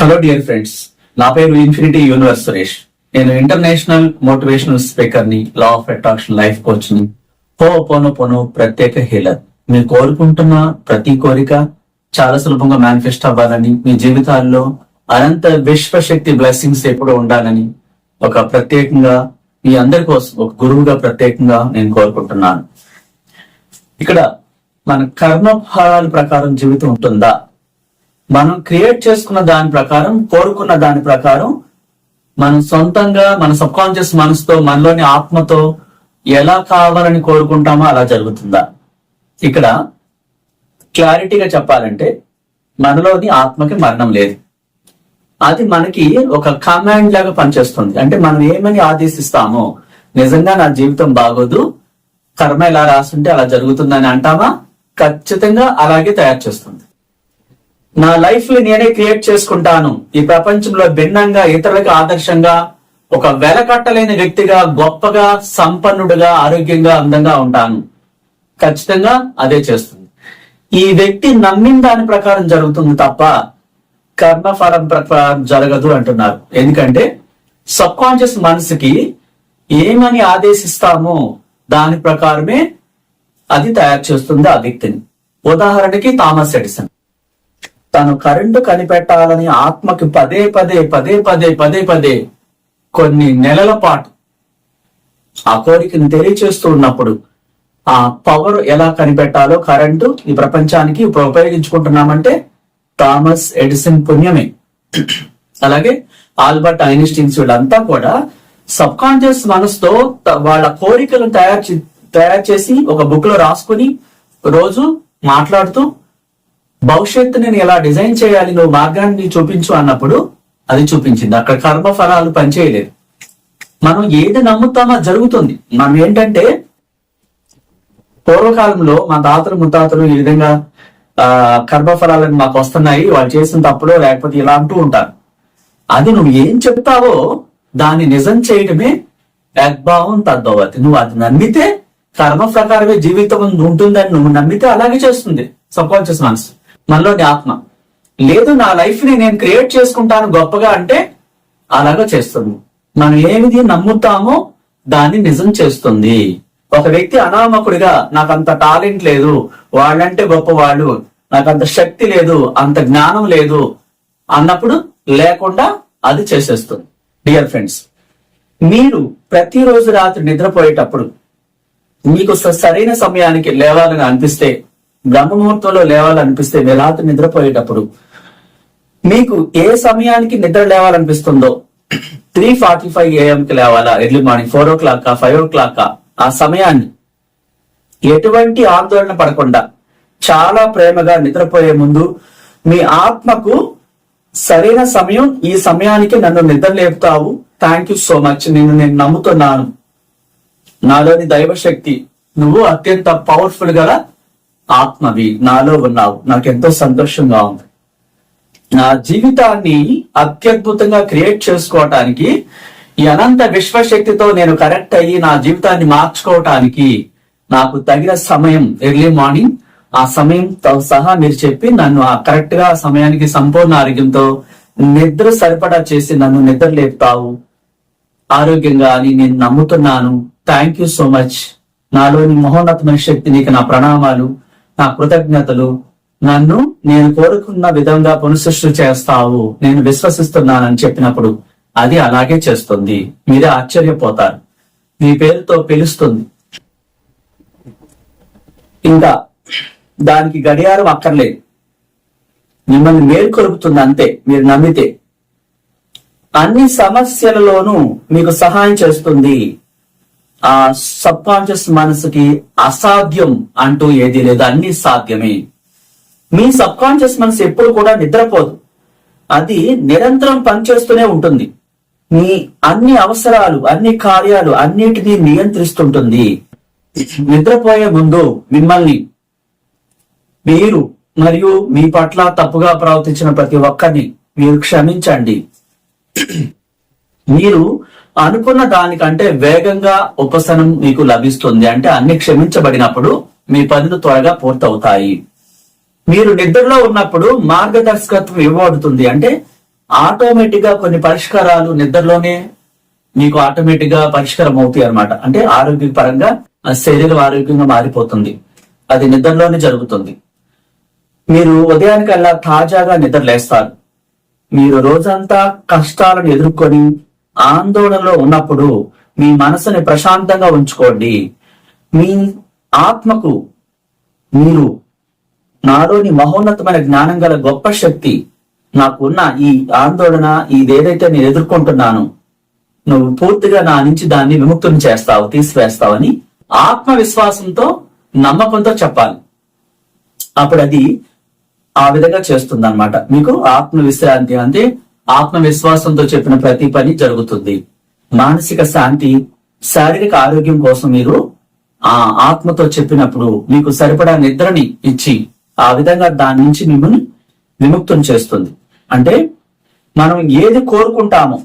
Hello dear friends నా పేరు infinity universe Suresh. నేను ఇంటర్నేషనల్ మోటివేషనల్ స్పీకర్ని లా ఆఫ్ అట్రాక్షన్ లైఫ్ కోచ్ని. పో పోను పోను ప్రత్యేక హీలర్. మీరు కోరుకుంటున్న ప్రతి కోరిక చాలా సులభంగా మేనిఫెస్ట్ అవ్వాలని మీ జీవితాల్లో అనంత విశ్వశక్తి బ్లెస్సింగ్స్ ఎప్పుడు ఉండాలని ఒక ప్రత్యేకంగా మీ అందరి కోసం ఒక గురువుగా ప్రత్యేకంగా నేను కోరుకుంటున్నాను. ఇక్కడ మన కర్మ ఫలాల ప్రకారం జీవితం ఉంటుందా? మనం క్రియేట్ చేసుకున్న దాని ప్రకారం కోరుకున్న దాని ప్రకారం మనం సొంతంగా మన సబ్ కాన్షియస్ మనసుతో మనలోని ఆత్మతో ఎలా కావాలని కోరుకుంటామో అలా జరుగుతుందా? ఇక్కడ క్లారిటీగా చెప్పాలంటే మనలోని ఆత్మకి మరణం లేదు. అది మనకి ఒక కమాండ్ లాగా పనిచేస్తుంది. అంటే మనం ఏమని ఆదేశిస్తామో నిజంగా నా జీవితం బాగోదు కర్మ ఎలా రాస్తుంటే అలా జరుగుతుందని అంటామా? ఖచ్చితంగా అలాగే తయారు చేస్తుంది. నా లైఫ్ని నేనే క్రియేట్ చేసుకుంటాను. ఈ ప్రపంచంలో భిన్నంగా ఇతరులకు ఆదర్శంగా ఒక వెలకట్టలేని వ్యక్తిగా గొప్పగా సంపన్నుడుగా ఆరోగ్యంగా అందంగా ఉంటాను. ఖచ్చితంగా అదే చేస్తుంది. ఈ వ్యక్తి నమ్మిన దాని ప్రకారం జరుగుతుంది తప్ప కర్మఫలం ప్రకారం జరగదు అంటున్నారు. ఎందుకంటే సబ్ కాన్షియస్ మనసుకి ఏమని ఆదేశిస్తామో దాని ప్రకారమే అది తయారు చేస్తుంది ఆ వ్యక్తిని. ఉదాహరణకి థామస్ ఎడిసన్. తను కరెంటు కనిపెట్టాలని ఆత్మకి పదే పదే పదే పదే పదే పదే కొన్ని నెలల పాటు ఆ కోరికను తెలియచేస్తూ ఉన్నప్పుడు ఆ పవర్ ఎలా కనిపెట్టాలో కరెంటు ఈ ప్రపంచానికి ఇప్పుడు ఉపయోగించుకుంటున్నామంటే థామస్ ఎడిసన్ పుణ్యమే. అలాగే ఆల్బర్ట్ ఐన్స్టీన్స్ వీళ్ళంతా కూడా సబ్ కాన్షియస్ మనసుతో వాళ్ళ కోరికలను తయారు చే- తయారు చేసి ఒక బుక్లో రాసుకుని రోజు మాట్లాడుతూ భవిష్యత్తు నేను ఎలా డిజైన్ చేయాలి నువ్వు మార్గాన్ని చూపించు అన్నప్పుడు అది చూపించింది. అక్కడ కర్మ ఫలాలు పనిచేయలేదు. మనం ఏది నమ్ముతామో జరుగుతుంది. మనం ఏంటంటే పూర్వకాలంలో మా తాతలు ముత్తాతలు ఈ విధంగా ఆ కర్మఫలాలను మాకు వస్తున్నాయి. వాళ్ళు చేసిన తప్పులో లేకపోతే ఇలా అంటూ ఉంటారు. అది నువ్వు ఏం చెప్తావో దాన్ని నిజం చేయడమే యద్భావం తద్భవతి. నువ్వు అది నమ్మితే కర్మ ప్రకారమే జీవితం ఉంటుందని నువ్వు నమ్మితే అలాగే చేస్తుంది. సబ్కాన్షియస్ మనసు. మనలోని ఆత్మ. లేదు నా లైఫ్ని నేను క్రియేట్ చేసుకుంటాను గొప్పగా అంటే అలాగా చేస్తుంది. మనం ఏమిది నమ్ముతామో దాన్ని నిజం చేస్తుంది. ఒక వ్యక్తి అనామకుడిగా నాకు అంత టాలెంట్ లేదు వాళ్ళంటే గొప్పవాళ్ళు నాకు అంత శక్తి లేదు అంత జ్ఞానం లేదు అన్నప్పుడు లేకుండా అది చేసేస్తుంది. డియర్ ఫ్రెండ్స్ మీరు ప్రతిరోజు రాత్రి నిద్రపోయేటప్పుడు మీకు స- సరైన సమయానికి లేవాలని అనిపిస్తే బ్రహ్మముహూర్తంలో లేవాలనిపిస్తే మీరు నిద్రపోయేటప్పుడు మీకు ఏ సమయానికి నిద్ర లేవాలనిపిస్తుందో త్రీ ఫార్టీ ఫైవ్కి లేవాలా? Early morning four o'clock five o'clock ఆ సమయాన్ని. ఎటువంటి ఆందోళన పడకుండా చాలా ప్రేమగా నిద్రపోయే ముందు మీ ఆత్మకు సరైన సమయం ఈ సమయానికి నన్ను నిద్ర లేపుతావు. థ్యాంక్ యూ సో మచ్ నిన్ను నేను నమ్ముతున్నాను. నాలోని దైవశక్తి నువ్వు అత్యంత పవర్ఫుల్ గల ఆత్మవి నాలో ఉన్నావు. నాకెంతో సంతోషంగా ఉంది. నా జీవితాన్ని అత్యద్భుతంగా క్రియేట్ చేసుకోవటానికి ఈ అనంత విశ్వశక్తితో నేను కరెక్ట్ అయ్యి నా జీవితాన్ని మార్చుకోవటానికి నాకు తగిన సమయం ఎర్లీ మార్నింగ్. ఆ సమయంతో సహా మీరు చెప్పి నన్ను ఆ కరెక్ట్గా సమయానికి సంపూర్ణ ఆరోగ్యంతో నిద్ర సరిపడా చేసి నన్ను నిద్ర లేపుతావు. ఆరోగ్యంగా అని నేను నమ్ముతున్నాను. థ్యాంక్ యూ సో మచ్ నాలోని మహోన్నతమైన శక్తి నీకు నా ప్రణామాలు. నా కృతజ్ఞతలు. నన్ను నేను కోరుకున్న విధంగా పునఃసృష్టి చేస్తావు. నేను విశ్వసిస్తున్నానని చెప్పినప్పుడు అది అలాగే చేస్తుంది. మీరే ఆశ్చర్యపోతారు. మీ పేరుతో పిలుస్తుంది. ఇంకా దానికి గడియారం అక్కర్లేదు. మిమ్మల్ని మేల్కొలుపుతుంది అంతే. మీరు నమ్మితే. అన్ని సమస్యలలోనూ మీకు సహాయం చేస్తుంది. ఆ సబ్ కాన్షియస్ మనసుకి అసాధ్యం అంటూ ఏది లేదు అన్ని సాధ్యమే. మీ సబ్ కాన్షియస్ మనసు ఎప్పుడు కూడా నిద్రపోదు. అది నిరంతరం పనిచేస్తూనే ఉంటుంది. మీ అన్ని అవసరాలు అన్ని కార్యాలు అన్నిటినీ నియంత్రిస్తుంటుంది. నిద్రపోయే ముందు మిమ్మల్ని మీరు మరియు మీ పట్ల తప్పుగా ప్రవర్తించిన ప్రతి ఒక్కరిని మీరు క్షమించండి. మీరు అనుకున్న దానికంటే వేగంగా ఉపశనం మీకు లభిస్తుంది. అంటే అన్ని క్షమించబడినప్పుడు మీ పనులు త్వరగా పూర్తవుతాయి. మీరు నిద్రలో ఉన్నప్పుడు మార్గదర్శకత్వం ఇవ్వబడుతుంది. అంటే ఆటోమేటిక్గా కొన్ని పరిష్కారాలు నిద్రలోనే మీకు ఆటోమేటిక్గా పరిష్కారం అవుతాయి అనమాట అంటే ఆరోగ్యపరంగా ఆ శరీరం ఆరోగ్యంగా మారిపోతుంది. అది నిద్రలోనే జరుగుతుంది. మీరు ఉదయానికల్లా తాజాగా నిద్ర లేస్తారు మీరు రోజంతా కష్టాలను ఎదుర్కొని ఆందోళనలో ఉన్నప్పుడు మీ మనసుని ప్రశాంతంగా ఉంచుకోండి. మీ ఆత్మకు మీరు నాలోని మహోన్నతమైన జ్ఞానం గల గొప్ప శక్తి నాకున్న ఈ ఆందోళన ఇదేదైతే నేను ఎదుర్కొంటున్నాను నువ్వు పూర్తిగా నా నుంచి దాన్ని విముక్తుని చేస్తావు తీసివేస్తావని ఆత్మవిశ్వాసంతో నమ్మకంతో చెప్పాలి. అప్పుడు అది ఆ విధంగా చేస్తుంది అనమాట మీకు ఆత్మవిశ్రాంతి అంటే ఆత్మవిశ్వాసంతో చెప్పిన ప్రతి పని జరుగుతుంది. మానసిక శాంతి శారీరక ఆరోగ్యం కోసం మీరు ఆ ఆత్మతో చెప్పినప్పుడు మీకు సరిపడా నిద్రని ఇచ్చి ఆ విధంగా దాని నుంచి మిమ్మల్ని విముక్తం చేస్తుంది. అంటే మనం ఏది కోరుకుంటామో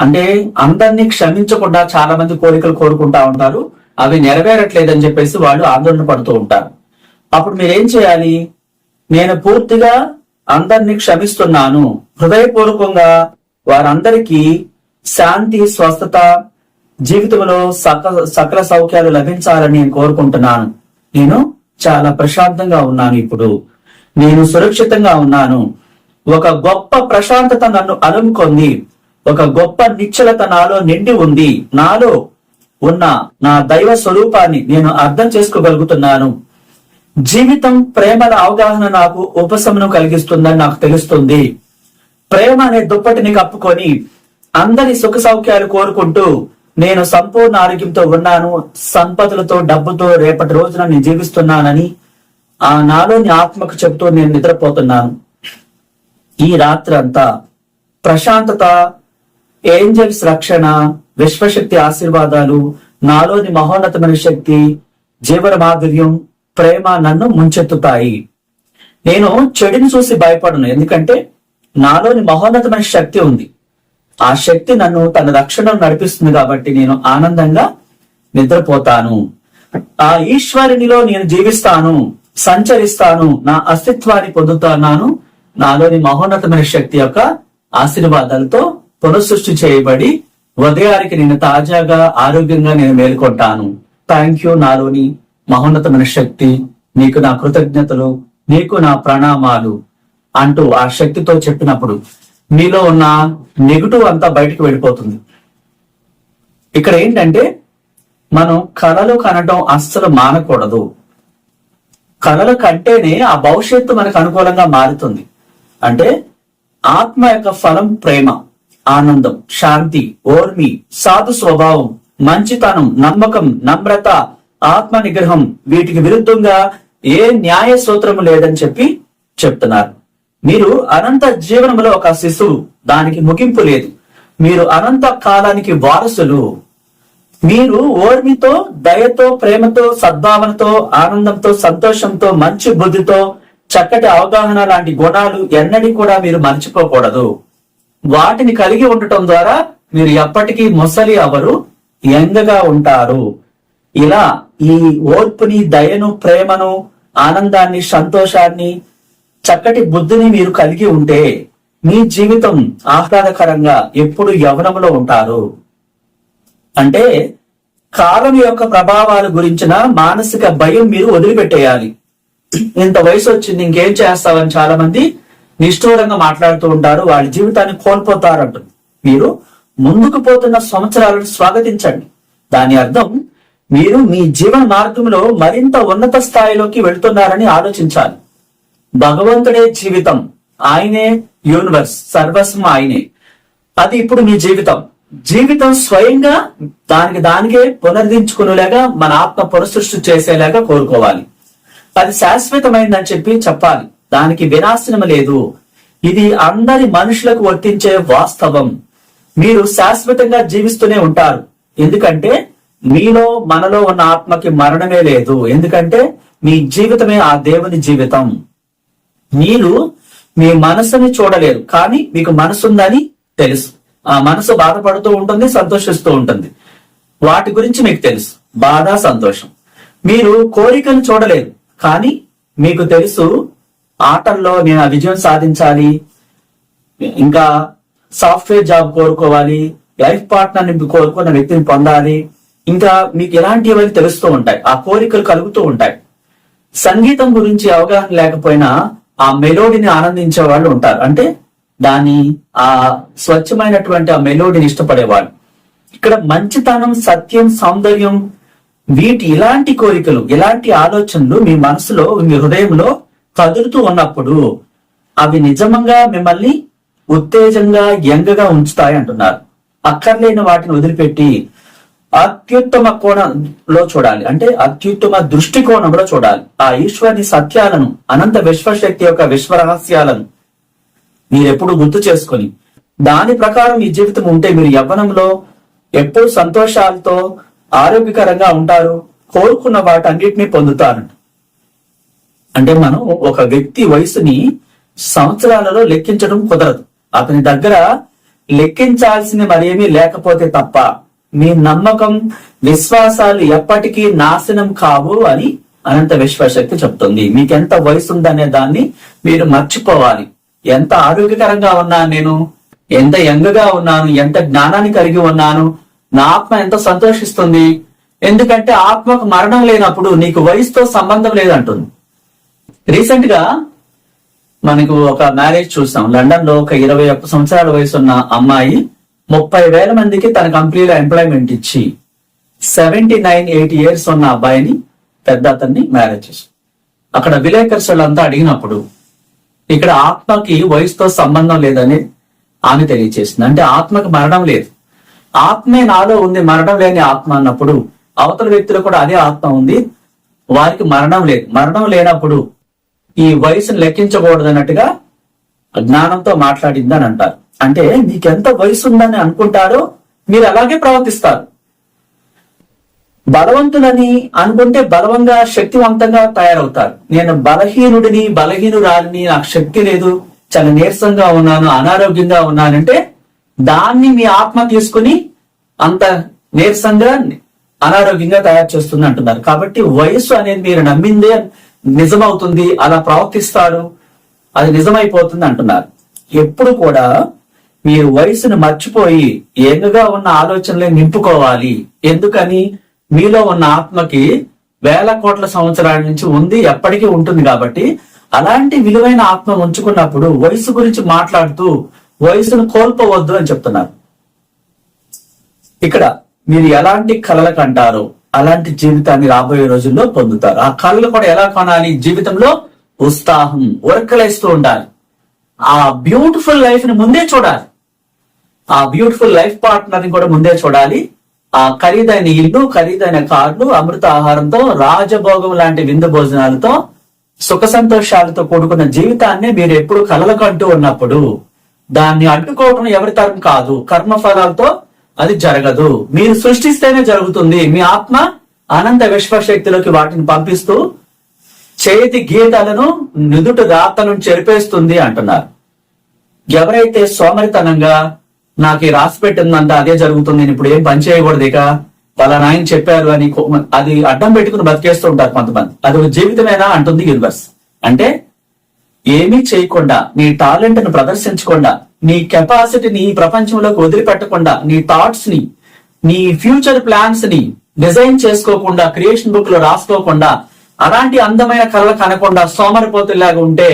అంటే అందరినీ క్షమించకుండా చాలా మంది కోరికలు కోరుకుంటా ఉంటారు అవి నెరవేరట్లేదని చెప్పేసి వాళ్ళు ఆందోళన పడుతూ ఉంటారు. అప్పుడు మీరేం చేయాలి? నేను పూర్తిగా అందరినీ క్షమిస్తున్నాను. హృదయపూర్వకంగా వారందరికీ శాంతి స్వస్థత జీవితంలో సకల సకల సౌఖ్యాలు లభించాలని నేను కోరుకుంటున్నాను. నేను చాలా ప్రశాంతంగా ఉన్నాను ఇప్పుడు. నేను సురక్షితంగా ఉన్నాను. ఒక గొప్ప ప్రశాంతత నన్ను అలుముకుంది. ఒక గొప్ప నిశ్చలత నాలో నిండి ఉంది. నాలో ఉన్న నా దైవ స్వరూపాన్ని నేను అర్థం చేసుకోగలుగుతున్నాను. జీవితం ప్రేమల అవగాహన నాకు ఉపశమనం కలిగిస్తుందని నాకు తెలుస్తుంది. ప్రేమ అనే దుప్పటిని కప్పుకొని అందరి సుఖ సౌఖ్యాలు కోరుకుంటూ నేను సంపూర్ణ ఆరోగ్యంతో ఉన్నాను సంపదలతో డబ్బుతో రేపటి రోజున నేను జీవిస్తున్నానని ఆ నాలోని ఆత్మకు చెబుతూ నేను నిద్రపోతున్నాను. ఈ రాత్రి అంతా ప్రశాంతత ఏంజల్స్ రక్షణ విశ్వశక్తి ఆశీర్వాదాలు నాలోని మహోన్నతమైన శక్తి జీవన మాధుర్యం ప్రేమ నన్ను ముంచెత్తుతాయి. నేను చెడుని చూసి భయపడను. ఎందుకంటే నాలోని మహోన్నతమైన శక్తి ఉంది. ఆ శక్తి నన్ను తన రక్షణ నడిపిస్తుంది కాబట్టి నేను ఆనందంగా నిద్రపోతాను. ఆ ఈశ్వరునిలో నేను జీవిస్తాను సంచరిస్తాను నా అస్తిత్వాన్ని పొందుతున్నాను నాలోని మహోన్నతమైన శక్తి యొక్క ఆశీర్వాదాలతో పునఃసృష్టి చేయబడి ఉదయానికి నేను తాజాగా ఆరోగ్యంగా నేను మేల్కొంటాను. థ్యాంక్ యూ నాలోని మహోన్నతమైన శక్తి నీకు నా కృతజ్ఞతలు నీకు నా ప్రణామాలు అంటూ ఆ శక్తితో చెప్పినప్పుడు మీలో ఉన్న నెగిటివ్ అంతా బయటకు వెళ్ళిపోతుంది. ఇక్కడ ఏంటంటే మనం కళలు కనటం అస్సలు మానకూడదు. కళలు కంటేనే ఆ భవిష్యత్తు మనకు అనుకూలంగా మారుతుంది. అంటే ఆత్మ యొక్క ఫలం ప్రేమ ఆనందం శాంతి ఓర్మి సాధు స్వభావం మంచితనం నమ్మకం నమ్రత ఆత్మ నిగ్రహం వీటికి విరుద్ధంగా ఏ న్యాయ సూత్రము లేదని చెప్పి చెప్తున్నారు. మీరు అనంత జీవనంలో ఒక శిశువు దానికి ముగింపు లేదు. మీరు అనంత కాలానికి వారసులు. మీరు ఓర్మితో దయతో ప్రేమతో సద్భావనతో ఆనందంతో సంతోషంతో మంచి బుద్ధితో చక్కటి అవగాహన లాంటి గుణాలు ఎన్నడీ కూడా మీరు మర్చిపోకూడదు. వాటిని కలిగి ఉండటం ద్వారా మీరు ఎప్పటికీ ముసలి అవరు ఎంగగా ఉంటారు. ఇలా ఈ ఓర్పుని దయను ప్రేమను ఆనందాన్ని సంతోషాన్ని చక్కటి బుద్ధిని మీరు కలిగి ఉంటే మీ జీవితం ఆహ్లాదకరంగా ఎప్పుడు యవనంలో ఉంటారు. అంటే కాలం యొక్క ప్రభావాల గురించిన మానసిక భయం మీరు వదిలిపెట్టేయాలి. ఇంత వయసు వచ్చింది ఇంకేం చేస్తావని చాలా మంది నిష్ఠూరంగా మాట్లాడుతూ ఉంటారు. వాళ్ళ జీవితాన్ని కోల్పోతారంట. మీరు ముందుకు పోతున్న సంవత్సరాలను స్వాగతించండి. దాని అర్థం మీరు మీ జీవన మార్గంలో మరింత ఉన్నత స్థాయిలోకి వెళ్తున్నారని ఆలోచించాలి. భగవంతుడే జీవితం. ఆయనే యూనివర్స్ సర్వస్వం ఆయనే. అది ఇప్పుడు మీ జీవితం. జీవితం స్వయంగా దానికి దానికే పునర్దించుకునేలాగా మన ఆత్మ పునఃసృష్టి చేసేలాగా కోరుకోవాలి. అది శాశ్వతమైందని చెప్పి చెప్పాలి. దానికి వినాశనం లేదు. ఇది అందరి మనుషులకు వర్తించే వాస్తవం. మీరు శాశ్వతంగా జీవిస్తూనే ఉంటారు. ఎందుకంటే మీలో మనలో ఉన్న ఆత్మకి మరణమే లేదు. ఎందుకంటే మీ జీవితమే ఆ దేవుని జీవితం. మీరు మీ మనసుని చూడలేరు కానీ మీకు మనసు ఉందని తెలుసు. ఆ మనసు బాధపడుతూ ఉంటుంది సంతోషిస్తూ ఉంటుంది. వాటి గురించి మీకు తెలుసు. బాధ సంతోషం. మీరు కోరికను చూడలేరు కానీ మీకు తెలుసు ఆటల్లో నేను ఆ విజయం సాధించాలి ఇంకా సాఫ్ట్వేర్ జాబ్ కోరుకోవాలి లైఫ్ పార్ట్నర్ని కోరుకున్న వ్యక్తిని పొందాలి ఇంకా మీకు ఎలాంటివన్నీ తెలుస్తూ ఉంటాయి ఆ కోరికలు కలుగుతూ ఉంటాయి. సంగీతం గురించి అవగాహన లేకపోయినా ఆ మెలోడీని ఆనందించే వాళ్ళు ఉంటారు. అంటే దాని ఆ స్వచ్ఛమైనటువంటి ఆ మెలోడీని ఇష్టపడేవాళ్ళు. ఇక్కడ మంచితనం సత్యం సౌందర్యం వీటి ఇలాంటి కోరికలు ఇలాంటి ఆలోచనలు మీ మనసులో మీ హృదయంలో కదులుతూ ఉన్నప్పుడు అవి నిజంగా మిమ్మల్ని ఉత్తేజంగా యంగగా ఉంచుతాయి అంటున్నారు అక్కర్లేని వాటిని వదిలిపెట్టి అత్యుత్తమ కోణంలో చూడాలి. అంటే అత్యుత్తమ దృష్టికోణంలో చూడాలి. ఆ ఈశ్వరుని సత్యాలను అనంత విశ్వశక్తి యొక్క విశ్వ రహస్యాలను మీరెప్పుడు గుర్తు చేసుకొని దాని ప్రకారం మీ జీవితం ఉంటే మీరు యవ్వనంలో ఎప్పుడు సంతోషాలతో ఆరోగ్యకరంగా ఉంటారు కోరుకున్న వాటన్నిటిని పొందుతారు అంటే మనం ఒక వ్యక్తి వయసుని సంవత్సరాలలో లెక్కించడం కుదరదు. అతని దగ్గర లెక్కించాల్సింది మరేమీ లేకపోతే తప్ప మీ నమ్మకం విశ్వాసాలు ఎప్పటికీ నాశనం కావు అని అనంత విశ్వశక్తి చెప్తుంది. మీకు ఎంత వయసు ఉందనే దాన్ని మీరు మర్చిపోవాలి. ఎంత ఆరోగ్యకరంగా ఉన్నాను నేను? ఎంత యంగ్గా ఉన్నాను? ఎంత జ్ఞానాన్ని కలిగి ఉన్నాను? నా ఆత్మ ఎంత సంతోషిస్తుంది? ఎందుకంటే ఆత్మకు మరణం లేనప్పుడు నీకు వయసుతో సంబంధం లేదంటుంది. రీసెంట్గా మనకు ఒక మ్యారేజ్ చూసాం. లండన్లో ఒక ఇరవై ఒక్క సంవత్సరాల వయసు ఉన్న అమ్మాయి ముప్పై వేల మందికి తన కంపెనీలో ఎంప్లాయ్మెంట్ ఇచ్చి సెవెంటీ నైన్ ఎయిటీ ఇయర్స్ ఉన్న అబ్బాయిని పెద్ద అతన్ని మ్యారేజ్ చేశారు అక్కడ విలేకర్స్ వాళ్ళంతా అడిగినప్పుడు ఇక్కడ ఆత్మకి వయసుతో సంబంధం లేదని ఆమె తెలియచేసింది. అంటే ఆత్మకి మరణం లేదు. ఆత్మే నాలో ఉంది మరణం లేని ఆత్మ అన్నప్పుడు అవతల వ్యక్తులు కూడా అదే ఆత్మ ఉంది. వారికి మరణం లేదు. మరణం లేనప్పుడు ఈ వయసును లెక్కించకూడదు అన్నట్టుగా జ్ఞానంతో మాట్లాడింది అని అంటారు. అంటే మీకెంత వయసు ఉందని అనుకుంటారో మీరు అలాగే ప్రవర్తిస్తారు. బలవంతులని అనుకుంటే బలవంగా శక్తివంతంగా తయారవుతారు. నేను బలహీనుడిని బలహీనురాలిని నాకు శక్తి లేదు చాలా నీరసంగా ఉన్నాను అనారోగ్యంగా ఉన్నానంటే దాన్ని మీ ఆత్మ తీసుకుని అంత నీరసంగా అనారోగ్యంగా తయారు చేస్తుంది అంటున్నారు. కాబట్టి వయస్సు అనేది మీరు నమ్మిందే నిజమవుతుంది అలా ప్రవర్తిస్తారు అది నిజమైపోతుంది అంటున్నారు. ఎప్పుడు కూడా మీరు వయసును మర్చిపోయి ఏంగగా ఉన్న ఆలోచనలే నింపుకోవాలి. ఎందుకని? మీలో ఉన్న ఆత్మకి వేల కోట్ల సంవత్సరాల నుంచి ఉంది ఎప్పటికీ ఉంటుంది కాబట్టి అలాంటి విలువైన ఆత్మ ఉంచుకున్నప్పుడు వయసు గురించి మాట్లాడుతూ వయసును కోల్పోవద్దు అని చెప్తున్నారు. ఇక్కడ మీరు ఎలాంటి కళలు కంటారో అలాంటి జీవితాన్ని రాబోయే రోజుల్లో పొందుతారు. ఆ కళలు కూడా ఎలా కొనాలి? జీవితంలో ఉత్సాహం ఉరకలేస్తూ ఉండాలి. ఆ బ్యూటిఫుల్ లైఫ్ని ముందే చూడాలి. ఆ బ్యూటిఫుల్ లైఫ్ పార్ట్నర్ని కూడా ముందే చూడాలి. ఆ ఖరీదైన ఇల్లు ఖరీదైన కార్లు అమృత ఆహారంతో రాజభోగం లాంటి విందు భోజనాలతో సుఖ సంతోషాలతో కూడుకున్న జీవితాన్ని మీరు ఎప్పుడు కలలు కంటూ ఉన్నప్పుడు దాన్ని అడ్డుకోవడం ఎవరి తరం కాదు. కర్మఫలాలతో అది జరగదు. మీరు సృష్టిస్తేనే జరుగుతుంది. మీ ఆత్మ అనంత విశ్వశక్తిలోకి వాటిని పంపిస్తూ చేతి గీతలను నుదుటి రాతలను చెరిపేస్తుంది అంటున్నారు. ఎవరైతే సోమరితనంగా నాకు రాసి పెట్టిందంట అదే జరుగుతుంది నేను ఇప్పుడు ఏం పని చేయకూడదు ఇక. పలానా ఆయన చెప్పారు అని అది అడ్డం పెట్టుకుని బతికేస్తూ ఉంటారు కొంతమంది. అది ఒక జీవితమేనా అంటుంది యూనివర్స్ అంటే ఏమీ చేయకుండా నీ టాలెంట్ను ప్రదర్శించకుండా నీ కెపాసిటీని ఈ ప్రపంచంలోకి వదిలిపెట్టకుండా నీ థాట్స్ని నీ ఫ్యూచర్ ప్లాన్స్ని డిజైన్ చేసుకోకుండా క్రియేషన్ బుక్లో రాసుకోకుండా అలాంటి అందమైన కళలు కనకుండా సోమరిపోతులాగా ఉంటే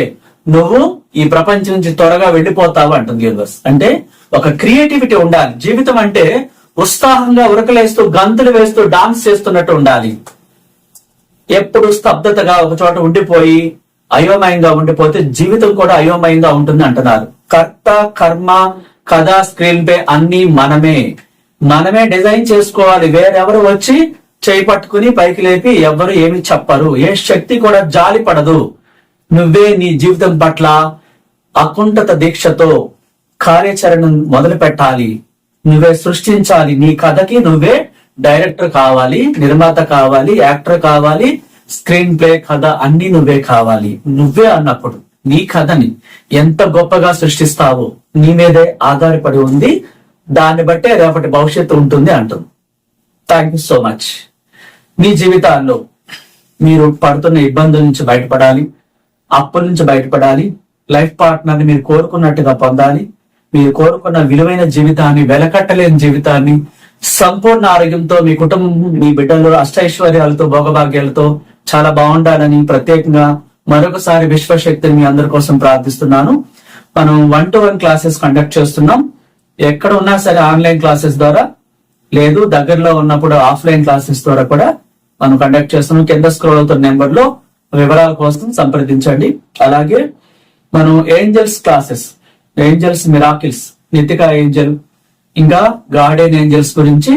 నువ్వు ఈ ప్రపంచం నుంచి త్వరగా వెళ్ళిపోతావు అంటుంది యూనివర్స్ అంటే ఒక క్రియేటివిటీ ఉండాలి. జీవితం అంటే ఉత్సాహంగా ఉరకలేస్తూ గంతులు వేస్తూ డాన్స్ చేస్తున్నట్టు ఉండాలి. ఎప్పుడు స్తబ్దతగా ఒక చోట ఉండిపోయి అయోమయంగా ఉండిపోతే జీవితం కూడా అయోమయంగా ఉంటుంది అంటున్నారు. కర్త కర్మ కథ స్క్రీన్ పే అన్ని మనమే. మనమే డిజైన్ చేసుకోవాలి. వేరెవరు వచ్చి చేయి పట్టుకుని పైకి లేపి ఎవరు ఏమి చెప్పరు. ఏ శక్తి కూడా జాలి పడదు నువ్వే నీ జీవితం పట్ల అకుంఠత దీక్షతో కార్యాచరణ మొదలు పెట్టాలి. నువ్వే సృష్టించాలి. నీ కథకి నువ్వే డైరెక్టర్ కావాలి నిర్మాత కావాలి యాక్టర్ కావాలి స్క్రీన్ ప్లే కథ అన్ని నువ్వే కావాలి. నువ్వే అన్నప్పుడు నీ కథని ఎంత గొప్పగా సృష్టిస్తావో నీ మీదే ఆధారపడి ఉంది. దాన్ని బట్టే రేపటి భవిష్యత్తు ఉంటుంది అంటుంది థ్యాంక్ యూ సో మచ్ మీ జీవితాల్లో మీరు పడుతున్న ఇబ్బందుల నుంచి బయటపడాలి. అప్పుల నుంచి బయటపడాలి. లైఫ్ పార్ట్నర్ని మీరు కోరుకున్నట్టుగా పొందాలి. మీరు కోరుకున్న విలువైన జీవితాన్ని వెలకట్టలేని జీవితాన్ని సంపూర్ణ ఆరోగ్యంతో మీ కుటుంబం మీ బిడ్డలు అష్టైశ్వర్యాలతో భోగభాగ్యాలతో చాలా బాగుండాలని ప్రత్యేకంగా మరొకసారి విశ్వశక్తిని మీ అందరి కోసం ప్రార్థిస్తున్నాను. మనం one to one classes conduct చేస్తున్నాం. ఎక్కడ ఉన్నా సరే ఆన్లైన్ క్లాసెస్ ద్వారా లేదు దగ్గరలో ఉన్నప్పుడు ఆఫ్లైన్ క్లాసెస్ ద్వారా కూడా మనం కండక్ట్ చేస్తున్నాం. కింద స్క్రోల్ అవుతున్న నెంబర్లో వివరాల కోసం సంప్రదించండి. అలాగే మనం angels classes angels miracles Nithika angel. ఇంకా గార్డెన్ ఏంజల్స్ గురించి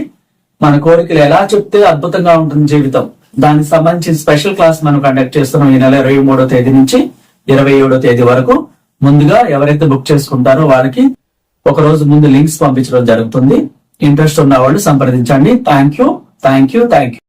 మన కోరికలు ఎలా చెప్తే అద్భుతంగా ఉంటుంది జీవితం. దానికి సంబంధించిన స్పెషల్ క్లాస్ మనం కండక్ట్ చేస్తున్నాం ఈ నెల ఇరవై మూడో తేదీ నుంచి ఇరవై ఏడో తేదీ వరకు. ముందుగా ఎవరైతే బుక్ చేసుకుంటారో వారికి ఒక రోజు ముందు లింక్స్ పంపించడం జరుగుతుంది. ఇంట్రెస్ట్ ఉన్న వాళ్ళు సంప్రదించండి. Thank you thank you thank you.